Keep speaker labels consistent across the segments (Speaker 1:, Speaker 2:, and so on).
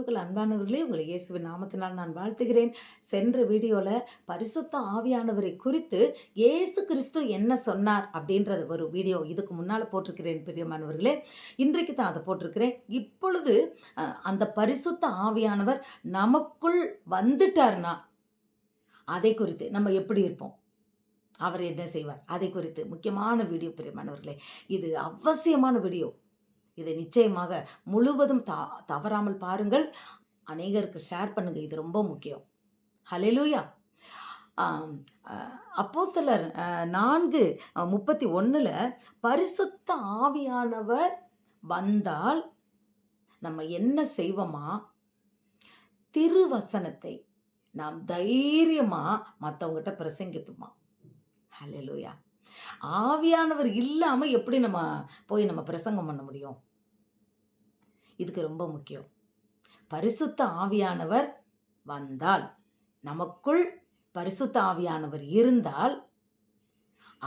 Speaker 1: கிறிஸ்துவுக்குள் அன்பானவர்களே உங்களை இயேசுவின் நாமத்தினால் நான் வாழ்த்துகிறேன். சென்ற வீடியோவில் பரிசுத்த ஆவியானவரை குறித்து இயேசு கிறிஸ்து என்ன சொன்னார் அப்படின்றது ஒரு வீடியோ இதுக்கு முன்னால் போட்டிருக்கிறேன் பிரியமானவர்களே. இன்றைக்கு தான் அதை போட்டிருக்கிறேன். இப்பொழுது அந்த பரிசுத்த ஆவியானவர் நமக்குள் வந்துட்டார்னா அதை குறித்து நம்ம எப்படி இருப்போம்? அவர் என்ன செய்வார்? அதை குறித்து முக்கியமான வீடியோ பிரியமானவர்களே. இது அவசியமான வீடியோ. இதை நிச்சயமாக முழுவதும் த தவறாமல் பாருங்கள். அநேகருக்கு ஷேர் பண்ணுங்க. இது ரொம்ப முக்கியம். ஹலெலூயா அப்போ சிலர் நான்கு முப்பத்தி ஒன்றில் பரிசுத்த ஆவியானவர் வந்தால் நம்ம என்ன செய்வோமா? திருவசனத்தை நாம் தைரியமாக மற்றவங்ககிட்ட பிரசங்கிப்போமா? ஹalleluya ஆவியானவர் இல்லாமல் எப்படி நம்ம போய் நம்ம பிரசங்கம் பண்ண முடியும்? இதுக்கு ரொம்ப முக்கியம். பரிசுத்த ஆவியானவர் வந்தால் நமக்குள் பரிசுத்த ஆவியானவர் இருந்தால்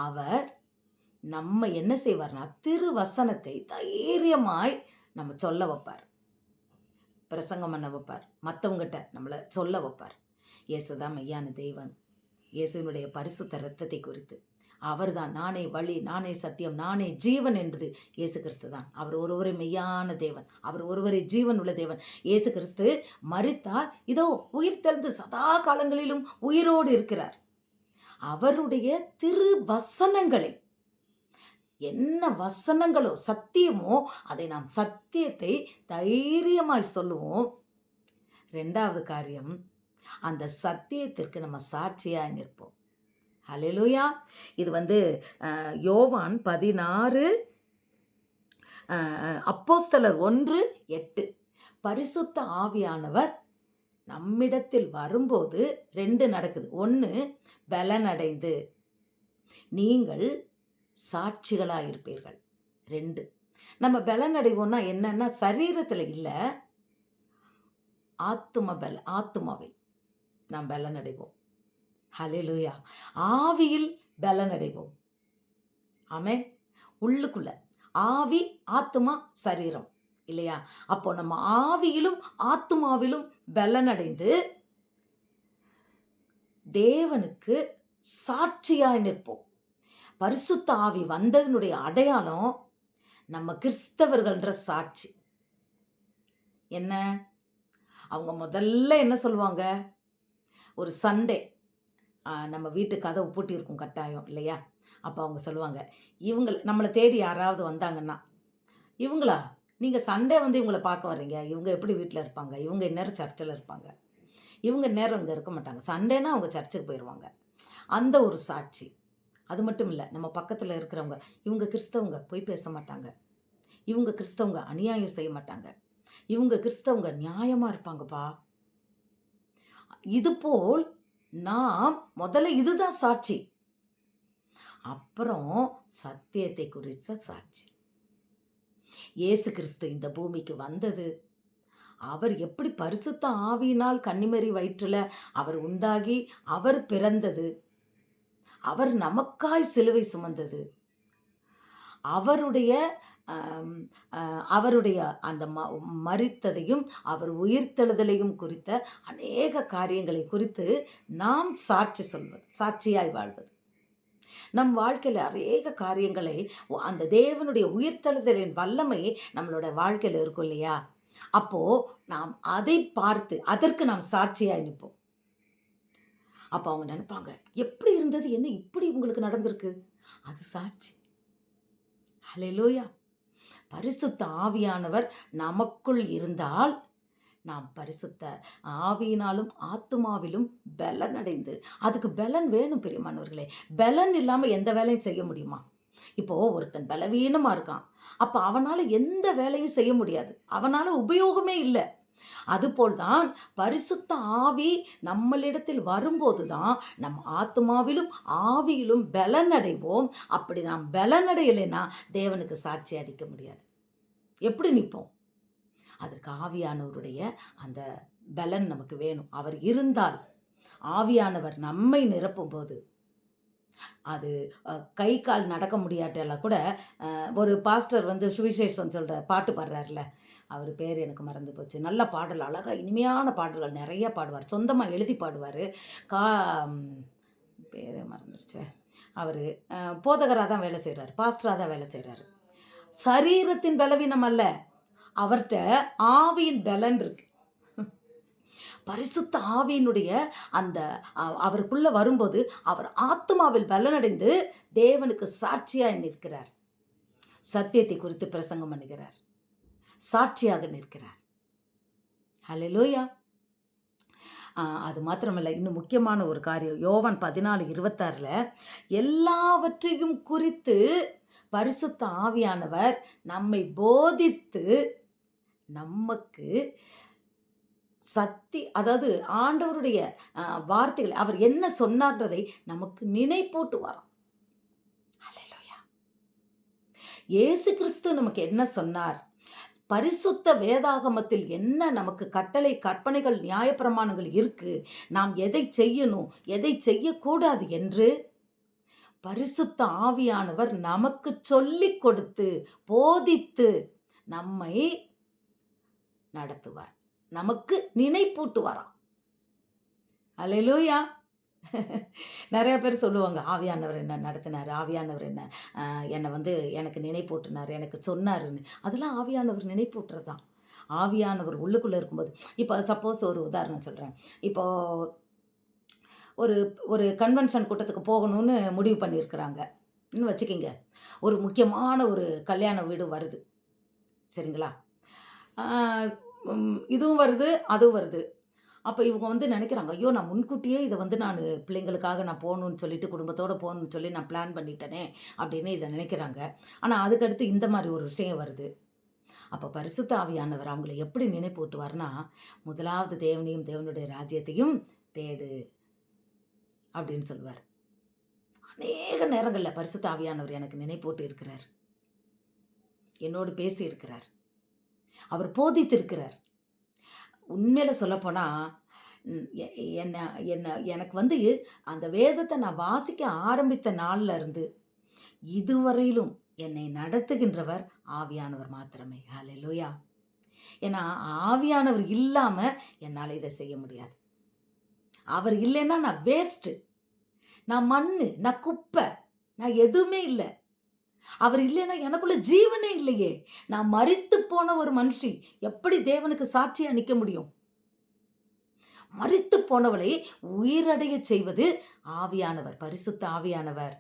Speaker 1: அவர் நம்ம என்ன செய்வார்னா திருவசனத்தை தைரியமாய் நம்ம சொல்ல வைப்பார். பிரசங்கம் பண்ண வைப்பார். மற்றவங்ககிட்ட நம்மளை சொல்ல வைப்பார். இயேசுதான் மையான தெய்வன் இயேசுவினுடைய பரிசுத்த ரத்தத்தை குறித்து. அவர்தான். நானே வழி நானே சத்தியம் நானே ஜீவன் என்பது இயேசு கிறிஸ்து தான் அவர் ஒருவரே மெய்யான தேவன். அவர் ஒருவரே ஜீவன் உள்ள தேவன். இயேசு கிறிஸ்து மரித்தார். இதோ உயிர் தெழுந்து சதா காலங்களிலும் உயிரோடு இருக்கிறார். அவருடைய திரு வசனங்களை என்ன வசனங்களோ சத்தியமோ அதை நாம் சத்தியத்தை தைரியமாய் சொல்லுவோம். ரெண்டாவது காரியம் அந்த சத்தியத்திற்கு நம்ம சாட்சியாக நிற்போம். ஹலெலுயா இது வந்து யோவான் பதினாறு அப்போஸ்தலர் ஒன்று எட்டு. பரிசுத்த ஆவியானவர் நம்மிடத்தில் வரும்போது ரெண்டு நடக்குது. ஒன்று பலனடைந்து நீங்கள் சாட்சிகளாக இருப்பீர்கள் ரெண்டு. நம்ம பலனடைவோம்னா என்னன்னா சரீரத்தில் இல்லை ஆத்தும பல ஆத்துமாவை நாம் பலனடைவோம். ஹalleluya. ஆவியில் பலனடைவோம். ஆமே உள்ளுக்குள்ள. ஆவி ஆத்துமா சரீரம். இல்லையா? அப்போ நம்ம ஆவியிலும் ஆத்துமாவிலும் பலனடைந்து தேவனுக்கு சாட்சியாய் நிற்போம். பரிசுத்த ஆவி வந்ததனுடைய அடையாளம் நம்ம கிறிஸ்தவர்கள்ன்ற சாட்சி. என்ன? அவங்க முதல்ல என்ன சொல்லுவாங்க? ஒரு சண்டே. நம்ம வீட்டு கதவு பூட்டி இருக்கும் கட்டாயம் இல்லையா? அப்போ அவங்க சொல்லுவாங்க இவங்க நம்மளை தேடி யாராவது வந்தாங்கன்னா இவங்களா? நீங்கள் சண்டே வந்து இவங்கள பார்க்க வர்றீங்க. இவங்க எப்படி வீட்டில் இருப்பாங்க? இவங்க இந்நேரம் சர்ச்சில் இருப்பாங்க. இவங்க நேரம் இங்கே இருக்க மாட்டாங்க. சண்டேனா அவங்க சர்ச்சுக்கு போயிடுவாங்க அந்த ஒரு சாட்சி. அது மட்டும் இல்லை நம்ம பக்கத்தில் இருக்கிறவங்க இவங்க கிறிஸ்தவங்க போய் பேச மாட்டாங்க. இவங்க கிறிஸ்தவங்க அநியாயம் செய்ய மாட்டாங்க. இவங்க கிறிஸ்தவங்க நியாயமாக இருப்பாங்கப்பா. இதுபோல் நாம் முதல்ல இதுதான் சாட்சி. அப்புறம் சத்தியத்தை குறித்த சாட்சி. இயேசு கிறிஸ்து இந்த பூமிக்கு வந்தது. அவர் எப்படி பரிசுத்த ஆவியினால் கன்னிமரி வயிற்றில் அவர் உண்டாகி அவர் பிறந்தது. அவர் நமக்காய் சிலுவை சுமந்தது. அவருடைய அவருடைய அந்த ம மறித்ததையும் அவர் உயிர்த்தெழுதலையும் குறித்த அநேக காரியங்களை குறித்து நாம் சாட்சி சொல்வது சாட்சியாய் வாழ்வது. நம் வாழ்க்கையில் அநேக காரியங்களை அந்த தேவனுடைய உயிர்த்தெழுதலின் வல்லமை நம்மளோட வாழ்க்கையில் இருக்கும் இல்லையா? அப்போது நாம் அதை பார்த்து அதற்கு நாம் சாட்சியாக நிற்போம். அப்போ அவங்க நினைப்பாங்க எப்படி இருந்தது? என்ன இப்படி உங்களுக்கு நடந்திருக்கு? அது சாட்சி. ஹalleluya. பரிசுத்த ஆவியானவர் நமக்குள் இருந்தால் நாம் பரிசுத்த ஆவியினாலும் ஆத்துமாவிலும் பலன் அடைந்து அதுக்கு பலன் வேணும் பெரியமானவர்களே. பலன் இல்லாமல் எந்த வேலையும் செய்ய முடியுமா? இப்போ ஒருத்தன் பலவீனமாக இருக்கான். அப்போ அவனால் எந்த வேலையும் செய்ய முடியாது. அவனால் உபயோகமே இல்லை. அதுபோல்தான் பரிசுத்த ஆவி நம்மளிடத்தில் வரும்போது தான் நம் ஆத்மாவிலும் ஆவியிலும் பலனடைவோம். அப்படி நாம் பலனடையலைன்னா தேவனுக்கு சாட்சி அடிக்க முடியாது. எப்படி நிற்போம்? அதற்கு ஆவியானவருடைய அந்த பலன் நமக்கு வேணும். அவர் இருந்தால் ஆவியானவர் நம்மை நிரப்பும்போது அது கை கால் நடக்க முடியாட்டெல்லாம் கூட ஒரு பாஸ்டர் வந்து சுவிசேஷம் சொல்கிற பாட்டு பாடுறாருல அவர் பேர் எனக்கு மறந்து போச்சு. நல்ல பாடல் அழகாக இனிமையான பாடல்கள் நிறைய பாடுவார். சொந்தமாக எழுதி பாடுவார். கா பேர் மறந்துருச்சு. அவர் போதகராக தான் வேலை செய்கிறாரு பாஸ்டராக தான் வேலை செய்கிறாரு சரீரத்தின் பலவீனம் அல்ல அவர்கிட்ட ஆவியின் பலன் இருக்கு. பரிசுத்த ஆவியினுடைய அந்த அவருக்குள்ள வரும்போது அவர் ஆத்மாவில் பலனடைந்து தேவனுக்கு சாட்சியாக நிற்கிறார். சத்தியத்தை குறித்து பிரசங்கம் பண்ணுகிறார். சாட்சியாக நிற்கிறார். ஹalleluya. அது மாத்திரமல்ல இன்னும் முக்கியமான ஒரு காரியம். யோவான் பதினாலு இருபத்தாறில் எல்லாவற்றையும் குறித்து பரிசுத்த ஆவியானவர் நம்மை போதித்து நமக்கு சக்தி அதாவது ஆண்டவருடைய வார்த்தைகள் வார்த்தைகளை அவர் என்ன சொன்னார்ன்றதை நமக்கு நினைப்பூட்டு வரோம் இயேசு கிறிஸ்து நமக்கு என்ன சொன்னார்? பரிசுத்த வேதாகமத்தில் என்ன நமக்கு கட்டளை கற்பனைகள் நியாயப்பிரமாணங்கள் இருக்கு? நாம் எதை செய்யணும் எதை செய்யக்கூடாது என்று பரிசுத்த ஆவியானவர் நமக்கு சொல்லிக் கொடுத்து போதித்து நம்மை நடத்துவார். நமக்கு நினைப்பூட்டுவாராம். அலையிலூயா நிறைய பேர் சொல்லுவாங்க ஆவியானவர் என்ன நடத்தினார்? ஆவியானவர் என்ன என்னை வந்து எனக்கு நினைப்பூட்டினார் எனக்கு சொன்னாருன்னு. அதெல்லாம் ஆவியானவர் நினைப்பூட்டுறது தான் ஆவியானவர் உள்ளுக்குள்ளே இருக்கும்போது இப்போ சப்போஸ் ஒரு உதாரணம் சொல்கிறேன் இப்போ ஒரு ஒரு கன்வென்ஷன் கூட்டத்துக்கு போகணும்னு முடிவு பண்ணியிருக்கிறாங்க. இன்னும் வச்சுக்கிங்க ஒரு முக்கியமான ஒரு கல்யாண வீடு வருது. சரிங்களா? இதுவும் வருது அதுவும் வருது. அப்போ இவங்க வந்து நினைக்கிறாங்க ஐயோ நான் முன்கூட்டியே இதை வந்து நான் பிள்ளைங்களுக்காக நான் போகணும்னு சொல்லிட்டு குடும்பத்தோடு போகணும்னு சொல்லி நான் பிளான் பண்ணிட்டேனே அப்படின்னு இதை நினைக்கிறாங்க. ஆனால் அதுக்கடுத்து இந்த மாதிரி ஒரு விஷயம் வருது. அப்போ பரிசுத்த ஆவியானவர் அவங்களை எப்படி நினைப்பூட்டுவார்னா முதலாவது தேவனையும் தேவனுடைய ராஜ்யத்தையும் தேடு அப்படின்னு சொல்லுவார். அநேக நேரங்களில் பரிசுத்த ஆவியானவர் எனக்கு நினைப்பூட்டி இருக்கிறார் என்னோடு பேசி இருக்கிறார் அவர் போதித்து இருக்கிறார் சொல்லப்போனால் என்ன என்ன எனக்கு வந்து அந்த வேதத்தை நான் வாசிக்க ஆரம்பித்த நாளில் இருந்து இதுவரையிலும் என்னை நடத்துகின்றவர் ஆவியானவர் மாத்திரமே. ஹalleluya. ஏன்னா ஆவியானவர் இல்லாமல் என்னால் இதை செய்ய முடியாது. அவர் இல்லைன்னா நான் வேஸ்ட்டு நான் மண் நான் குப்பை நான் எதுவுமே இல்லை. அவர் இல்லைன்னா எனக்குள்ள ஜீவனே இல்லையே. நான் மறித்து போன ஒரு மனுஷி எப்படி தேவனுக்கு சாட்சியா நிற்க முடியும்? மறித்து போனவளை உயிரடைய செய்வது ஆவியானவர் பரிசுத்த ஆவியானவர்.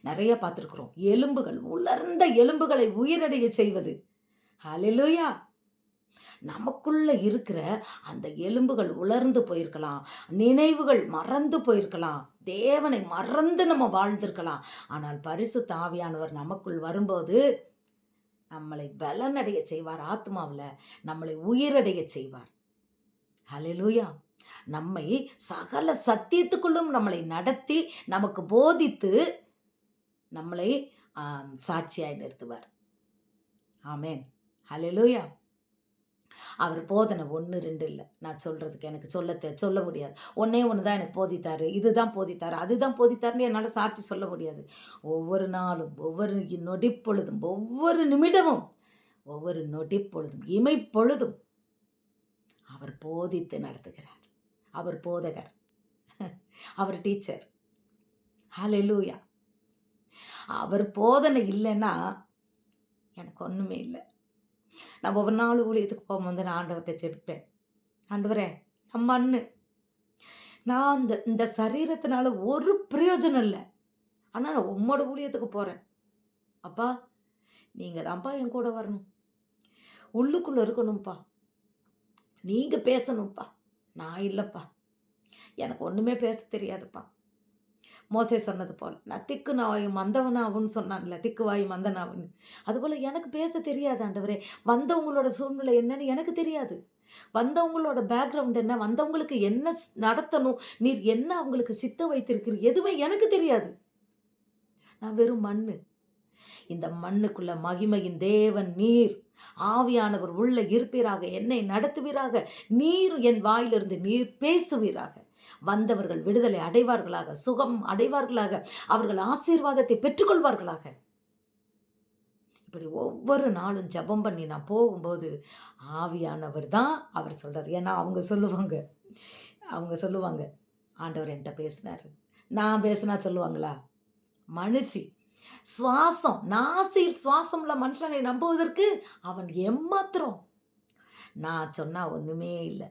Speaker 1: நிறைய பார்த்துருக்குறோம். எலும்புகள் உலர்ந்த எலும்புகளை உயிரடைய செய்வது. ஹalleluya நமக்குள்ள இருக்கிற அந்த எலும்புகள் உலர்ந்து போயிருக்கலாம். நினைவுகள் மறந்து போயிருக்கலாம். தேவனை மறந்து நம்ம வாழ்ந்திருக்கலாம். ஆனால் பரிசு தாவியானவர் நமக்குள் வரும்போது நம்மளை பலனடைய செய்வார் ஆத்மாவில் நம்மளை உயிரடைய செய்வார். ஹலெலூயா நம்மை சகல சத்தியத்துக்குள்ளும் நம்மளை நடத்தி நமக்கு போதித்து நம்மளை சாட்சியாய் நிறுத்துவார். ஆமேன். ஹலெலூயா அவர் போதனை ஒன்று ரெண்டு இல்லை. நான் சொல்கிறதுக்கு எனக்கு சொல்ல தெ- சொல்ல முடியாது. ஒன்றே ஒன்று தான் எனக்கு போதித்தாரு. இதுதான் போதித்தார். அதுதான் போதித்தார்னு என்னால் சாட்சி சொல்ல முடியாது. ஒவ்வொரு நாளும் ஒவ்வொரு நொடிப்பொழுதும் ஒவ்வொரு நிமிடமும் ஒவ்வொரு நொடிப்பொழுதும் இமைப்பொழுதும் அவர் போதித்து நடத்துகிறார். அவர் போதகர். அவர் டீச்சர். ஹalleluya. அவர் போதனை இல்லைன்னா எனக்கு ஒன்றுமே இல்லை. நான் ஒவ்வொரு நாள் ஊழியத்துக்கு போகும்போது நான் ஆண்டவர்கிட்ட ஜெபிப்பேன் ஆண்டவரே நம்ம அண்ணு. நான் இந்த இந்த சரீரத்தினால ஒரு பிரயோஜனம் இல்லை. ஆனால் நான் உம்மோட ஊழியத்துக்கு போகிறேன் அப்பா நீங்கள் தான்ப்பா என் கூட வரணும். உள்ளுக்குள்ளே இருக்கணும்ப்பா. நீங்கள் பேசணும்ப்பா. நான் இல்லைப்பா. எனக்கு ஒன்றுமே பேச தெரியாதுப்பா. மோசே சொன்னது போல். நான் திக்கு நாய் மந்தவனாகுன்னு சொன்னான்ல திக்கு வாய் மந்தனாகுன்னு அதுபோல் எனக்கு பேச தெரியாது ஆண்டவரே. வந்தவங்களோட சூழ்நிலை என்னன்னு எனக்கு தெரியாது. வந்தவங்களோட பேக்ரவுண்ட் என்ன? வந்தவங்களுக்கு என்ன ஸ்- நடத்தணும்? நீர் என்ன அவங்களுக்கு சித்த வைத்திருக்கிறீர்? எதுவுமே எனக்கு தெரியாது. நான் வெறும் மண் இந்த மண்ணுக்குள்ள மகிமையின் தேவன் நீர். ஆவியானவர் உள்ள இருப்பீராக. என்னை நடத்துவீராக. நீர் என் வாயிலிருந்து நீர் பேசுவீராக. வந்தவர்கள் விடுதலை அடைவார்களாக சுகம் அடைவார்களாக அவர்கள் ஆசீர்வாதத்தை பெற்றுக்கொள்வார்களாக. இப்படி ஒவ்வொரு நாளும் ஜெபம் பண்ணி நான் போகும்போது ஆவியானவர் தான் அவர் சொல்கிறார் ஏன்னா அவங்க சொல்லுவாங்க. அவங்க சொல்லுவாங்க. ஆண்டவர் என்கிட்ட பேசினார். நான் பேசினா சொல்லுவாங்களா? மனுஷி சுவாசம். நாசியில் சுவாசம்ல மனுஷனை நம்புவதற்கு அவன் எம்மாத்திரம். நான் சொன்னால் ஒன்றுமே இல்லை.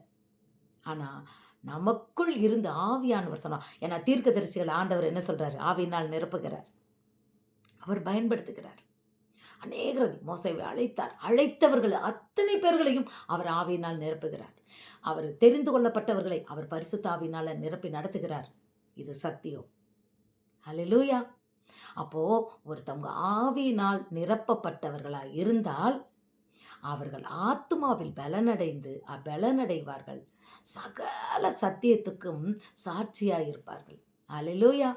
Speaker 1: ஆனால் நமக்குள் இருந்து ஆவியானவர் சொன்னார். ஏன்னா தீர்க்கதரிசிகள் ஆண்டவர் என்ன சொல்றாரு? ஆவியினால் நிரப்புகிறார். அவர் பயன்படுத்துகிறார். அநேகரை மோசைவை அழைத்தார். அழைத்தவர்கள் அத்தனை பேர்களையும் அவர் ஆவியினால் நிரப்புகிறார். அவர் தெரிந்து கொள்ளப்பட்டவர்களை அவர் பரிசுத்த ஆவியினால நிரப்பி நடத்துகிறார். இது சத்தியம். ஹalleluya அப்போ ஒருத்தவங்க ஆவியினால் நிரப்பப்பட்டவர்களாக இருந்தால் அவர்கள் ஆத்மாவில் பலனடைந்து பலனடைவார்கள். சகல சத்தியத்துக்கும் சாட்சியாக இருப்பார்கள். அலலூயா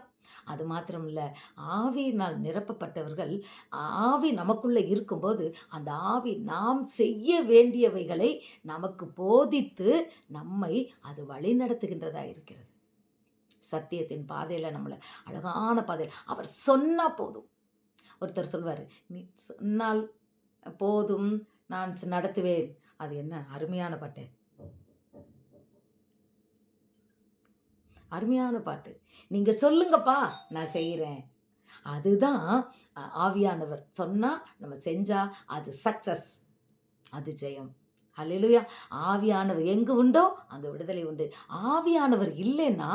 Speaker 1: அது மாத்திரம் இல்லை ஆவியினால் நிரப்பப்பட்டவர்கள் ஆவி நமக்குள்ளே இருக்கும்போது அந்த ஆவி நாம் செய்ய வேண்டியவைகளை நமக்கு போதித்து நம்மை அது வழி நடத்துகின்றதாக இருக்கிறது. சத்தியத்தின் பாதையில் நம்மளை அழகான பாதையில் அவர் சொன்னால் போதும். ஒருத்தர் சொல்வார் நீ சொன்னால் போதும் நான் நடத்துவேன். அது என்ன? அருமையான பட்டேன் அருமையான பாட்டு. நீங்கள் சொல்லுங்கப்பா நான் செய்கிறேன் அதுதான் ஆவியானவர். சொன்னால் நம்ம செஞ்சால் அது சக்சஸ் அது ஜெயம். அல்லேலூயா ஆவியானவர் எங்கு உண்டோ அங்கே விடுதலை உண்டு. ஆவியானவர் இல்லைன்னா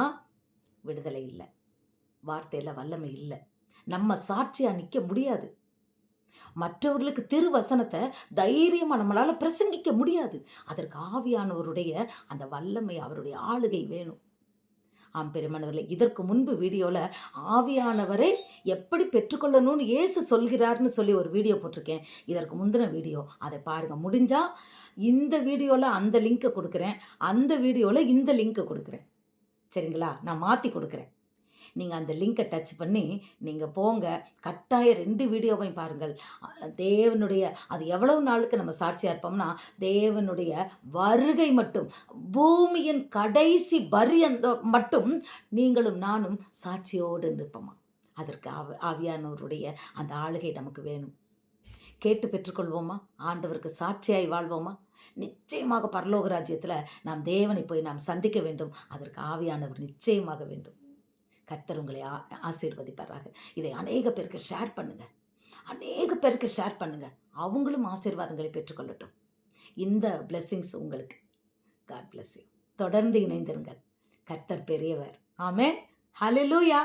Speaker 1: விடுதலை இல்லை. வார்த்தையில் வல்லமை இல்லை. நம்ம சாட்சியாக நிற்க முடியாது. மற்றவர்களுக்கு திருவசனத்தை தைரியமாக நம்மளால் பிரசங்கிக்க முடியாது. அதற்கு ஆவியானவருடைய அந்த வல்லமை அவருடைய ஆளுகை வேணும். ஆம் பெருமானவர்களை இதற்கு முன்பு வீடியோவில் ஆவியானவரை எப்படி பெற்றுக்கொள்ளணும்னு ஏசு சொல்கிறார்னு சொல்லி ஒரு வீடியோ போட்டிருக்கேன். இதற்கு முந்தின வீடியோ. அதை பாருங்க. முடிஞ்சால் இந்த வீடியோவில் அந்த லிங்கை கொடுக்குறேன். அந்த வீடியோவில் இந்த லிங்க்கை கொடுக்குறேன். சரிங்களா? நான் மாற்றி கொடுக்குறேன். நீங்கள் அந்த லிங்கை டச் பண்ணி நீங்கள் போங்க. கட்டாயம் ரெண்டு வீடியோவையும் பாருங்கள். தேவனுடைய அது எவ்வளவு நாளுக்கு நம்ம சாட்சியாக இருப்போம்னா தேவனுடைய வருகை மட்டும் பூமியின் கடைசி பரியந்த மட்டும் நீங்களும் நானும் சாட்சியோடு நிற்போமா? அதற்கு ஆவி ஆவியானவருடைய அந்த ஆளுகை நமக்கு வேணும். கேட்டு பெற்றுக்கொள்வோமா? ஆண்டவருக்கு சாட்சியாய் வாழ்வோமா? நிச்சயமாக பரலோக ராஜ்யத்தில் நாம் தேவனை போய் நாம் சந்திக்க வேண்டும். அதற்கு ஆவியானவர் நிச்சயமாக வேண்டும். கர்த்தர் உங்களை ஆ ஆசீர்வதிப்பாராக. இதை அநேக பேருக்கு ஷேர் பண்ணுங்க. அநேக பேருக்கு ஷேர் பண்ணுங்க. அவங்களும் ஆசீர்வாதங்களை பெற்றுக்கொள்ளட்டும். இந்த பிளெஸ்ஸிங்ஸ் உங்களுக்கு. காட் பிளஸ் யூ தொடர்ந்து இணைந்திருங்கள். கர்த்தர் பெரியவர். ஆமே ஹalleluya